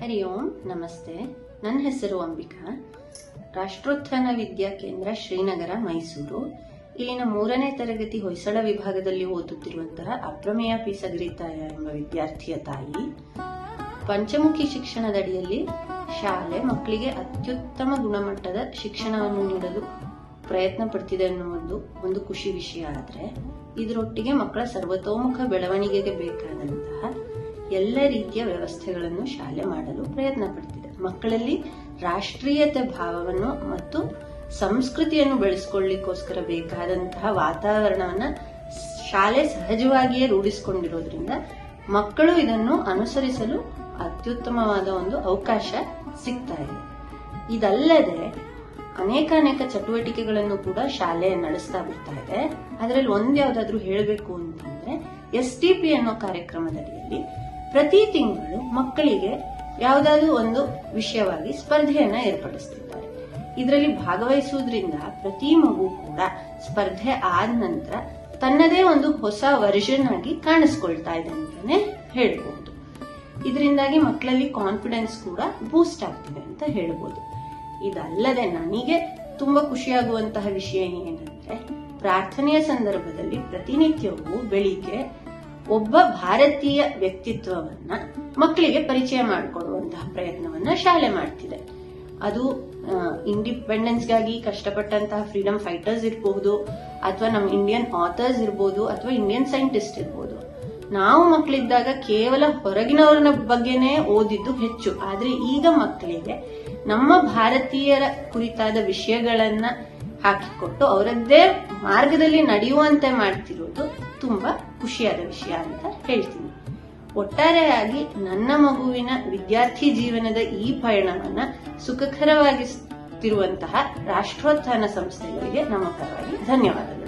ಹರಿ ಓಂ, ನಮಸ್ತೆ. ನನ್ನ ಹೆಸರು ಅಂಬಿಕಾ. ರಾಷ್ಟ್ರೋತ್ಥಾನ ವಿದ್ಯಾ ಕೇಂದ್ರ ಶ್ರೀನಗರ, ಮೈಸೂರು. ಇಲ್ಲಿನ ಮೂರನೇ ತರಗತಿ ಹೊಯ್ಸಳ ವಿಭಾಗದಲ್ಲಿ ಓದುತ್ತಿರುವಂತಹ ಅಪ್ರಮೇಯ ಪಿ ಸಗರಿತಾಯ ಎಂಬ ವಿದ್ಯಾರ್ಥಿಯ ತಾಯಿ. ಪಂಚಮುಖಿ ಶಿಕ್ಷಣದಡಿಯಲ್ಲಿ ಶಾಲೆ ಮಕ್ಕಳಿಗೆ ಅತ್ಯುತ್ತಮ ಗುಣಮಟ್ಟದ ಶಿಕ್ಷಣವನ್ನು ನೀಡಲು ಪ್ರಯತ್ನ ಪಡ್ತಿದೆ ಅನ್ನುವುದು ಒಂದು ಖುಷಿ ವಿಷಯ ಆದರೆ, ಇದರೊಟ್ಟಿಗೆ ಮಕ್ಕಳ ಸರ್ವತೋಮುಖ ಬೆಳವಣಿಗೆಗೆ ಬೇಕಾದಂತಹ ಎಲ್ಲ ರೀತಿಯ ವ್ಯವಸ್ಥೆಗಳನ್ನು ಶಾಲೆ ಮಾಡಲು ಪ್ರಯತ್ನ ಪಡ್ತಿದೆ. ಮಕ್ಕಳಲ್ಲಿ ರಾಷ್ಟ್ರೀಯತೆ ಭಾವವನ್ನು ಮತ್ತು ಸಂಸ್ಕೃತಿಯನ್ನು ಬೆಳೆಸ್ಕೊಳ್ಳಿಕ್ಕೋಸ್ಕರ ಬೇಕಾದಂತಹ ವಾತಾವರಣವನ್ನ ಶಾಲೆ ಸಹಜವಾಗಿಯೇ ರೂಢಿಸಿಕೊಂಡಿರೋದ್ರಿಂದ ಮಕ್ಕಳು ಇದನ್ನು ಅನುಸರಿಸಲು ಅತ್ಯುತ್ತಮವಾದ ಒಂದು ಅವಕಾಶ ಸಿಗ್ತಾ ಇದೆ. ಇದಲ್ಲದೆ ಅನೇಕ ಅನೇಕ ಚಟುವಟಿಕೆಗಳನ್ನು ಕೂಡ ಶಾಲೆ ನಡೆಸ್ತಾ ಬರ್ತಾ ಇದೆ. ಅದರಲ್ಲಿ ಒಂದ್ ಯಾವ್ದಾದ್ರು ಹೇಳಬೇಕು ಅಂತಂದ್ರೆ ಎಸ್ ಟಿ ಪಿ ಅನ್ನೋ ಕಾರ್ಯಕ್ರಮದಡಿಯಲ್ಲಿ ಪ್ರತಿ ತಿಂಗಳು ಮಕ್ಕಳಿಗೆ ಯಾವುದಾದ್ರೂ ಒಂದು ವಿಷಯವಾಗಿ ಸ್ಪರ್ಧೆಯನ್ನ ಏರ್ಪಡಿಸ್ತಿದ್ದಾರೆ ಇದರಲ್ಲಿ ಭಾಗವಹಿಸುವುದರಿಂದ ಪ್ರತಿ ಮಗು ಕೂಡ ಸ್ಪರ್ಧೆ ಆದ ನಂತರ ತನ್ನದೇ ಒಂದು ಹೊಸ ವರ್ಷನ್ ಆಗಿ ಕಾಣಿಸ್ಕೊಳ್ತಾ ಇದೆ ಅಂತಾನೆ ಹೇಳ್ಬಹುದು ಇದರಿಂದಾಗಿ ಮಕ್ಕಳಲ್ಲಿ ಕಾನ್ಫಿಡೆನ್ಸ್ ಕೂಡ ಬೂಸ್ಟ್ ಆಗ್ತಿದೆ ಅಂತ ಹೇಳ್ಬೋದು. ಇದಲ್ಲದೆ ನನಗೆ ತುಂಬಾ ಖುಷಿಯಾಗುವಂತಹ ವಿಷಯ ಏನಂದ್ರೆ, ಪ್ರಾರ್ಥನೆಯ ಸಂದರ್ಭದಲ್ಲಿ ಪ್ರತಿನಿತ್ಯವೂ ಬೆಳಿಗ್ಗೆ ಒಬ್ಬ ಭಾರತೀಯ ವ್ಯಕ್ತಿತ್ವವನ್ನ ಮಕ್ಕಳಿಗೆ ಪರಿಚಯ ಮಾಡಿಕೊಡುವಂತಹ ಪ್ರಯತ್ನವನ್ನ ಶಾಲೆ ಮಾಡ್ತಿದೆ. ಅದು ಇಂಡಿಪೆಂಡೆನ್ಸ್ಗಾಗಿ ಕಷ್ಟಪಟ್ಟಂತಹ ಫ್ರೀಡಮ್ ಫೈಟರ್ಸ್ ಇರಬಹುದು, ಅಥವಾ ನಮ್ಮ ಇಂಡಿಯನ್ ಆಥರ್ಸ್ ಇರ್ಬೋದು, ಅಥವಾ ಇಂಡಿಯನ್ ಸೈಂಟಿಸ್ಟ್ ಇರ್ಬೋದು. ನಾವು ಮಕ್ಕಳಿದ್ದಾಗ ಕೇವಲ ಹೊರಗಿನವರ ಬಗ್ಗೆನೇ ಓದಿದ್ದು ಹೆಚ್ಚು. ಆದ್ರೆ ಈಗ ಮಕ್ಕಳಿಗೆ ನಮ್ಮ ಭಾರತೀಯರ ಕುರಿತಾದ ವಿಷಯಗಳನ್ನ ಹಾಕಿಕೊಟ್ಟು ಅವರದ್ದೇ ಮಾರ್ಗದಲ್ಲಿ ನಡೆಯುವಂತೆ ಮಾಡ್ತಿರೋದು ತುಂಬಾ ಖುಷಿಯಾದ ವಿಷಯ ಅಂತ ಹೇಳ್ತೀನಿ. ಒಟ್ಟಾರೆಯಾಗಿ ನನ್ನ ಮಗುವಿನ ವಿದ್ಯಾರ್ಥಿ ಜೀವನದ ಈ ಪಯಣವನ್ನ ಸುಖಕರವಾಗಿಸುತ್ತಿರುವಂತಹ ರಾಷ್ಟ್ರೋತ್ಥಾನ ಸಂಸ್ಥೆಗಳಿಗೆ ನಮ್ಮ ಧನ್ಯವಾದಗಳು.